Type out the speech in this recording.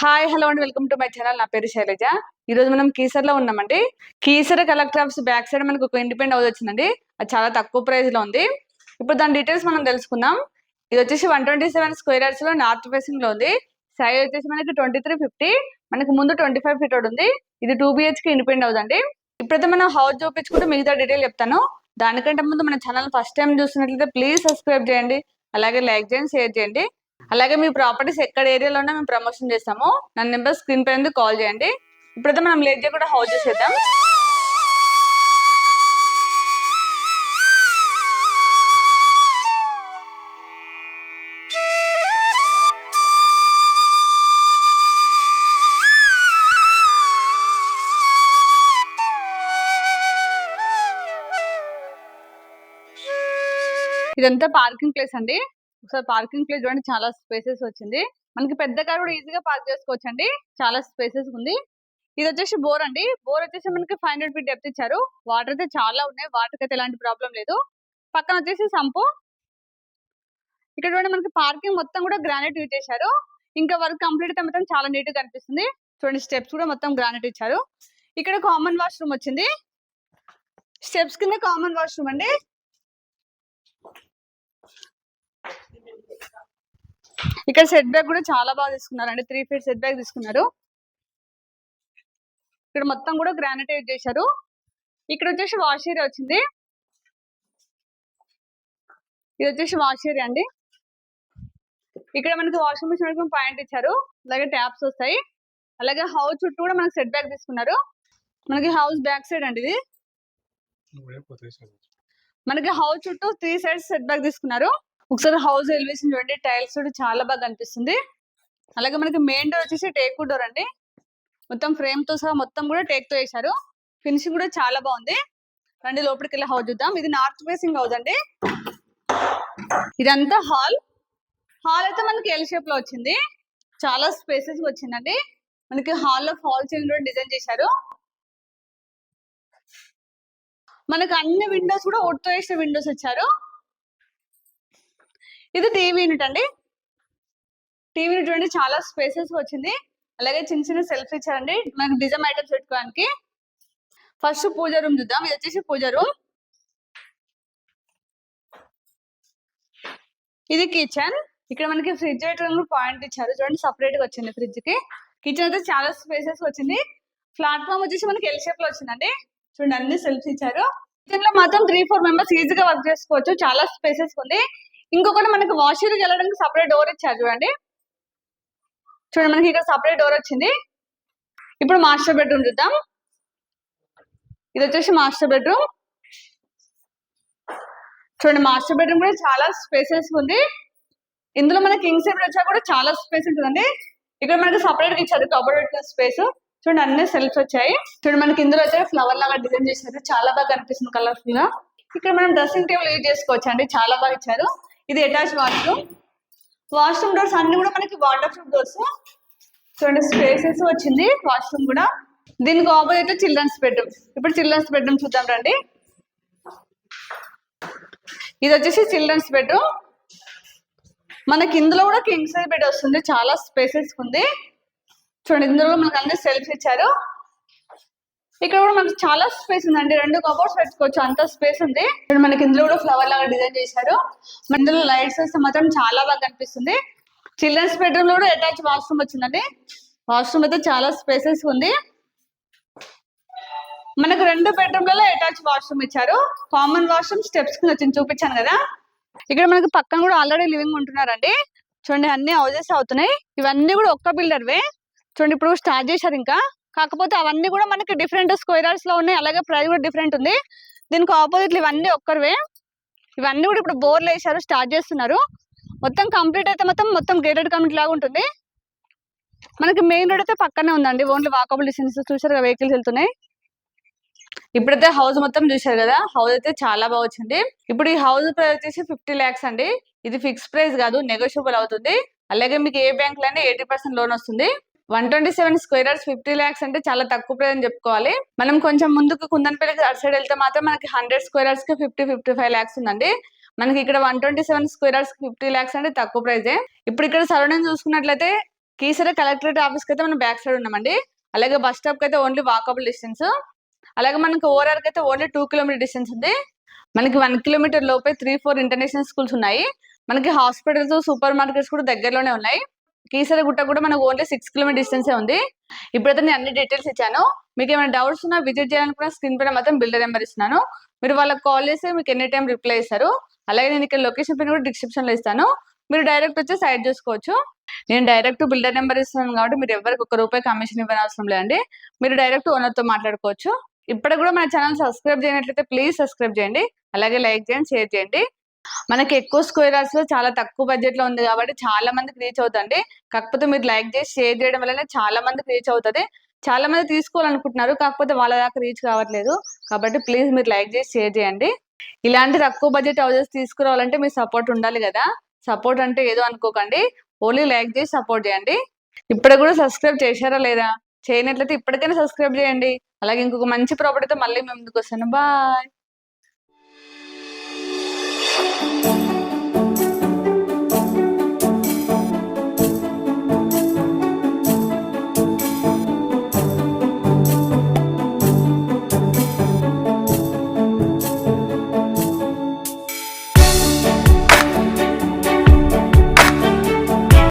Hi hello అండి welcome to my channel నా పేరు శైలజ. ఈ రోజు మనం కీసర్లో ఉన్నామండి. Keesara collector office back side మనకు ఒక ఇండిపెండెంట్ హౌస్ వచ్చిందండి. అది చాలా తక్కువ ప్రైస్లో ఉంది. ఇప్పుడు దాని డీటెయిల్స్ మనం తెలుసుకుందాం. ఇది వచ్చేసి వన్ ట్వంటీ సెవెన్ స్క్వేర్ యార్డ్స్లో నార్త్ ఫేసింగ్లో ఉంది. సైజ్ వచ్చేసి మనకి ట్వంటీ త్రీ ఫిఫ్టీ. మనకి ముందు ట్వంటీ ఫైవ్ ఫీట్ ఉంది. ఇది టూ బిహెచ్కి ఇండిపెండెంట్ హౌస్ అండి. ఇప్పుడైతే మనం హౌస్ చూపించుకుంటే మిగతా డీటెయిల్ చెప్తాను. దానికంటే ముందు మన ఛానల్ ఫస్ట్ టైం చూస్తున్నట్లయితే ప్లీజ్ సబ్స్క్రైబ్ చేయండి. అలాగే లైక్ చేయండి షేర్ చేయండి. అలాగే మీ ప్రాపర్టీస్ ఎక్కడ ఏరియాలో ఉన్నా మేము ప్రమోషన్ చేస్తాము. నా నెంబర్ స్క్రీన్ పైన కాల్ చేయండి. ఇప్పుడైతే మనం లేట్ చేయకుండా హౌస్ చేసేద్దాం ఇదంతా పార్కింగ్ ప్లేస్ అండి. ఒకసారి పార్కింగ్ ప్లేస్ చూడండి చాలా స్పేసెస్ వచ్చింది. మనకి పెద్ద కార్ కూడా ఈజీగా పార్క్ చేసుకోవచ్చు అండి చాలా స్పేసెస్ ఉంది. ఇది వచ్చేసి బోర్ అండి. బోర్ వచ్చేసి మనకి ఫైవ్ హండ్రెడ్ ఫీట్ డెప్త్ ఇచ్చారు. వాటర్ అయితే చాలా ఉన్నాయి. వాటర్ అయితే ఎలాంటి ప్రాబ్లం లేదు. పక్కన వచ్చేసి సంపు. ఇక్కడ చూడండి మనకి పార్కింగ్ మొత్తం కూడా గ్రానైట్ యూజ్ చేశారు. ఇంకా వర్క్ కంప్లీట్ అయితే మొత్తం చాలా నీట్గా కనిపిస్తుంది. చూడండి స్టెప్స్ కూడా మొత్తం గ్రానైట్ ఇచ్చారు. ఇక్కడ కామన్ వాష్రూమ్ వచ్చింది. స్టెప్స్ కింద కామన్ వాష్రూమ్ అండి. ఇక్కడ సెట్ బ్యాక్ కూడా చాలా బాగా తీసుకున్నారు. అండి త్రీ ఫీట్ సెట్ బ్యాక్ తీసుకున్నారు. ఇక్కడ మొత్తం కూడా గ్రానైట్ యూజ్ చేశారు. ఇక్కడ వచ్చేసి వాష్ ఏరియా వచ్చింది. ఇది వచ్చేసి వాష్ ఏరియా అండి. ఇక్కడ మనకి వాషింగ్ మిషన్ పాయింట్ ఇచ్చారు. అలాగే ట్యాప్స్ వస్తాయి. అలాగే హౌస్ చుట్టూ కూడా మనకి సెట్ బ్యాక్ తీసుకున్నారు. మనకి హౌస్ బ్యాక్ సైడ్ అండి ఇది. మనకి హౌస్ చుట్టూ త్రీ సైడ్స్ సెట్ బ్యాక్ తీసుకున్నారు. ఒకసారి హౌస్ ఎలివేషన్ చూడండి టైల్స్ కూడా చాలా బాగా కనిపిస్తుంది. అలాగే మనకి మెయిన్ డోర్ వచ్చేసి టేక్ డోర్ అండి. మొత్తం ఫ్రేమ్తో సహా మొత్తం కూడా టేక్తో వేశారు. ఫినిషింగ్ కూడా చాలా బాగుంది. రండి లోపలికి వెళ్ళి హౌస్ చూద్దాం. ఇది నార్త్ ఫేసింగ్ హౌస్ అండి. ఇదంతా హాల్. హాల్ అయితే మనకి ఎల్ షేప్లో వచ్చింది. చాలా స్పేసెస్ వచ్చిందండి. మనకి హాల్లో ఫాల్ చైన్ కూడా డిజైన్ చేశారు. మనకి అన్ని విండోస్ కూడా ఒట్టు వేసిన విండోస్ వచ్చారు. ఇది టీవీ యూనిట్ అండి. టీవీ యూనిట్ చూడండి చాలా స్పేసెస్ వచ్చింది. అలాగే చిన్న చిన్న సెల్ఫ్ ఇచ్చారండి. మనకి డిజైన్ ఐటమ్స్ పెట్టుకోవడానికి. ఫస్ట్ పూజ రూమ్ చూద్దాం. ఇది వచ్చేసి పూజ రూమ్. ఇది కిచెన్. ఇక్కడ మనకి ఫ్రిడ్జ్ పాయింట్ ఇచ్చారు. చూడండి సపరేట్గా వచ్చింది ఫ్రిడ్జ్కి. కిచెన్ అయితే చాలా స్పేసెస్ వచ్చింది. ప్లాట్ఫామ్ వచ్చేసి మనకి ఎల్ షేప్లో వచ్చిందండి. చూడండి అన్ని సెల్ఫ్స్ ఇచ్చారు. కిచెన్లో మాత్రం త్రీ ఫోర్ మెంబర్స్ ఈజీగా వర్క్ చేసుకోవచ్చు. చాలా స్పేసెస్ ఉంది. ఇంకొకటి మనకి వాషర్కి వెళ్ళడానికి సపరేట్ డోర్ ఇచ్చారు చూడండి. చూడండి మనకి ఇక్కడ సపరేట్ డోర్ వచ్చింది. ఇప్పుడు మాస్టర్ బెడ్రూమ్ చూద్దాం. ఇది వచ్చేసి మాస్టర్ బెడ్రూమ్ చూడండి మాస్టర్ బెడ్రూమ్ కూడా చాలా స్పేసెస్ ఉంది. ఇందులో మనకి కింగ్ సైడ్ వచ్చా కూడా చాలా స్పేస్ ఉంటుందండి. ఇక్కడ మనకి సపరేట్గా ఇచ్చారు కబోర్డ్ పెట్టిన స్పేస్ చూడండి అన్ని సెల్ఫ్ వచ్చాయి. చూడండి మనకి ఇందులో వచ్చే ఫ్లవర్ లాగా డిజైన్ చేశారు. చాలా బాగా కనిపిస్తుంది కలర్ఫుల్గా. ఇక్కడ మనం డ్రెస్సింగ్ టేబుల్ యూజ్ చేసుకోవచ్చు అండి చాలా బాగా ఇచ్చారు. ఇది అటాచ్ వాష్రూమ్. వాష్రూమ్ డోర్స్ అన్ని కూడా మనకి వాటర్ ప్రూఫ్ డోర్స్. చూడండి స్పేసెస్ వచ్చింది వాష్రూమ్ కూడా. దీనికి ఆపోజిట్ చిల్డ్రన్స్ బెడ్రూమ్. ఇప్పుడు చిల్డ్రన్స్ బెడ్రూమ్ చూద్దాం రండి. ఇది వచ్చేసి చిల్డ్రన్స్ బెడ్రూమ్. మనకి ఇందులో కూడా కింగ్ సైజ్ బెడ్ వస్తుంది చాలా స్పేసెస్ ఉంది. చూడండి ఇందులో మనకు అన్ని సెల్ఫ్ ఇచ్చారు. ఇక్కడ కూడా మనకి చాలా స్పేస్ ఉందండి. రెండు కబోర్డ్స్ పెట్టుకోవచ్చు. అంత స్పేస్ ఉంది. ఇక్కడ మనకి ఇందులో కూడా ఫ్లవర్ లాగా డిజైన్ చేశారు. ఇందులో లైట్స్ వేస్తే మాత్రం చాలా బాగా కనిపిస్తుంది. చిల్డ్రన్స్ బెడ్రూమ్లో కూడా అటాచ్ వాష్రూమ్ వచ్చిందండి. వాష్రూమ్ అయితే చాలా స్పేసెస్ ఉంది. మనకు రెండు బెడ్రూమ్లలో అటాచ్ వాష్రూమ్ ఇచ్చారు. కామన్ వాష్రూమ్ స్టెప్స్ కింద వచ్చింది. చూపించాను కదా. ఇక్కడ మనకి పక్కన కూడా ఆల్రెడీ లివింగ్ ఉంటున్నారండి. చూడండి అన్ని హౌజెస్ అవుతున్నాయి. ఇవన్నీ కూడా ఒక్క బిల్డర్వే చూడండి ఇప్పుడు స్టార్ట్ చేశారు ఇంకా. కాకపోతే అవన్నీ కూడా మనకి డిఫరెంట్ స్క్వేర్లో ఉన్నాయి. అలాగే ప్రైస్ కూడా డిఫరెంట్ ఉంది. దీనికి ఆపోజిట్ ఇవన్నీ ఒక్కరివే. ఇవన్నీ కూడా ఇప్పుడు బోర్లు వేసారు స్టార్ట్ చేస్తున్నారు. మొత్తం కంప్లీట్ అయితే మొత్తం మొత్తం గేటెడ్ కంప్లీట్ లాగా ఉంటుంది. మనకి మెయిన్ రోడ్ అయితే పక్కనే ఉందండి. ఓన్లీ వాకబుల్ డిస్టెన్స్ చూసారు వెహికల్స్ వెళ్తున్నాయి. ఇప్పుడైతే హౌస్ మొత్తం చూసారు కదా హౌస్ అయితే చాలా బాగా వచ్చింది. ఇప్పుడు ఈ హౌస్ ప్రైస్ వచ్చేసి ఫిఫ్టీ ల్యాక్స్ అండి. ఇది ఫిక్స్ ప్రైస్ కాదు నెగోషియబుల్ అవుతుంది. అలాగే మీకు ఏ బ్యాంక్లోనే ఎయిటీ పర్సెంట్ లోన్ వస్తుంది. One twenty seven square fifty lakhs అంటే చాలా తక్కువ ప్రైస్ అని చెప్పుకోవాలి. మనం కొంచెం ముందుకు కుందనపల్లికి అటు సైడ్ వెళ్తే మాత్రం మనకి హండ్రెడ్ స్క్వేర్కి ఫిఫ్టీ ఫిఫ్టీ ఫైవ్ ల్యాక్స్ ఉందండి. మనకి ఇక్కడ one twenty seven square fifty lakhs అంటే తక్కువ ప్రైజే ఇప్పుడు ఇక్కడ సరౌండింగ్ చూసుకున్నట్లయితే కీసర కలెక్టరేట్ ఆఫీస్కి అయితే మనం బ్యాక్ సైడ్ ఉన్నామండి. అలాగే బస్ స్టాప్కి అయితే ఓన్లీ వాకబుల్ డిస్టెన్స్ అలాగే మనకి ఓఆర్ఆర్కి అయితే ఓన్లీ టూ కిలోమీటర్ డిస్టెన్స్ ఉంది. మనకి వన్ కిలోమీటర్ లోపే త్రీ ఫోర్ ఇంటర్నేషనల్ స్కూల్స్ ఉన్నాయి. మనకి హాస్పిటల్స్ సూపర్ మార్కెట్స్ కూడా దగ్గరలోనే ఉన్నాయి. కీసర గుట్ట కూడా మనకు ఓన్లీ సిక్స్ కిలోమీటర్ డిస్టెన్సే ఉంది. ఇప్పుడైతే నేను అన్ని డీటెయిల్స్ ఇచ్చాను. మీకు ఏమైనా డౌట్స్ ఉన్నా విజిట్ చేయాలనుకున్న స్క్రీన్ పైన మాత్రం బిల్డర్ నెంబర్ ఇస్తున్నాను. మీరు వాళ్ళకి కాల్ చేస్తే మీకు ఎనీ టైం రిప్లై ఇస్తారు. అలాగే నేను ఇక్కడ లొకేషన్ పైన కూడా డిస్క్రిప్షన్లో ఇస్తాను. మీరు డైరెక్ట్ వచ్చి సైడ్ చూసుకోవచ్చు. నేను డైరెక్ట్ బిల్డర్ నెంబర్ ఇస్తున్నాను కాబట్టి మీరు ఎవరికి ఒక రూపాయి కమిషన్ ఇవ్వని అవసరం లేదండి. మీరు డైరెక్ట్ ఓనర్తో మాట్లాడుకోవచ్చు. ఇప్పటికి కూడా మన ఛానల్ సబ్స్క్రైబ్ చేయనట్లయితే ప్లీజ్ సబ్స్క్రైబ్ చేయండి. అలాగే లైక్ చేయండి షేర్ చేయండి. మనకి ఎక్కువ స్క్వేర్లో చాలా తక్కువ బడ్జెట్లో ఉంది కాబట్టి చాలా మందికి రీచ్ అవుతుంది. కాకపోతే మీరు లైక్ చేసి షేర్ చేయడం వల్లనే చాలా మందికి రీచ్ అవుతుంది. చాలా మంది తీసుకోవాలనుకుంటున్నారు కాకపోతే వాళ్ళ దాకా రీచ్ కావట్లేదు. కాబట్టి ప్లీజ్ మీరు లైక్ చేసి షేర్ చేయండి. ఇలాంటి తక్కువ బడ్జెట్ హౌజెస్ తీసుకురావాలంటే మీ సపోర్ట్ ఉండాలి కదా. సపోర్ట్ అంటే ఏదో అనుకోకండి. ఓన్లీ లైక్ చేసి సపోర్ట్ చేయండి. ఇప్పుడు కూడా సబ్స్క్రైబ్ చేశారా లేదా? చేయనట్లయితే ఇప్పటికైనా సబ్స్క్రైబ్ చేయండి. అలాగే ఇంకొక మంచి ప్రాపర్టీతో మళ్ళీ మేము ముందుకు వస్తాను. Bye Thank you.